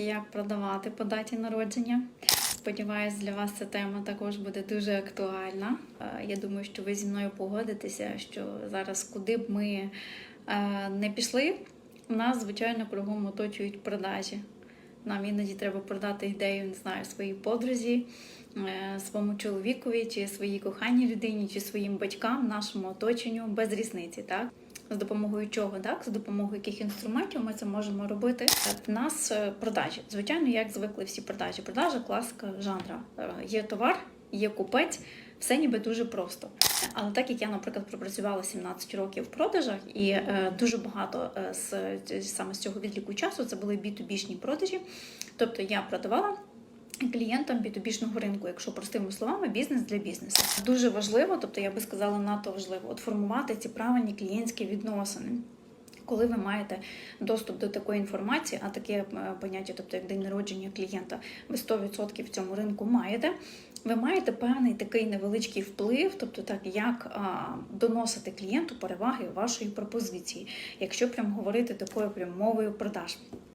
як продавати по даті народження. Сподіваюсь, для вас ця тема також буде дуже актуальна. Е, Я думаю, що ви зі мною погодитеся, що зараз, куди б ми е, не пішли, нас, звичайно, кругом оточують продажі. Нам іноді треба продати ідею, не знаю, своїй подрузі, е, своєму чоловікові, чи своїй коханій людині, чи своїм батькам, нашому оточенню, без різниці, так? З допомогою чого, так? За допомогою яких інструментів ми це можемо робити. В нас е, продажі. Звичайно, як звикли всі продажі. Продажа класика жанра. Е, Є товар, є купець, все ніби дуже просто. Але так як я, наприклад, пропрацювала 17 років в продажах, і е, дуже багато з саме з цього відліку часу це були B2B-шні продажі. Тобто я продавала клієнтам B2B-шного ринку, якщо простими словами, бізнес для бізнесу. Дуже важливо, тобто я би сказала, надто важливо от формувати ці правильні клієнтські відносини. Коли ви маєте доступ до такої інформації, а таке е, поняття, тобто як день народження клієнта, ви 100% в цьому ринку маєте, ви маєте певний такий невеличкий вплив, тобто так, як а, доносити клієнту переваги вашої пропозиції, якщо прям говорити такою прям мовою продаж.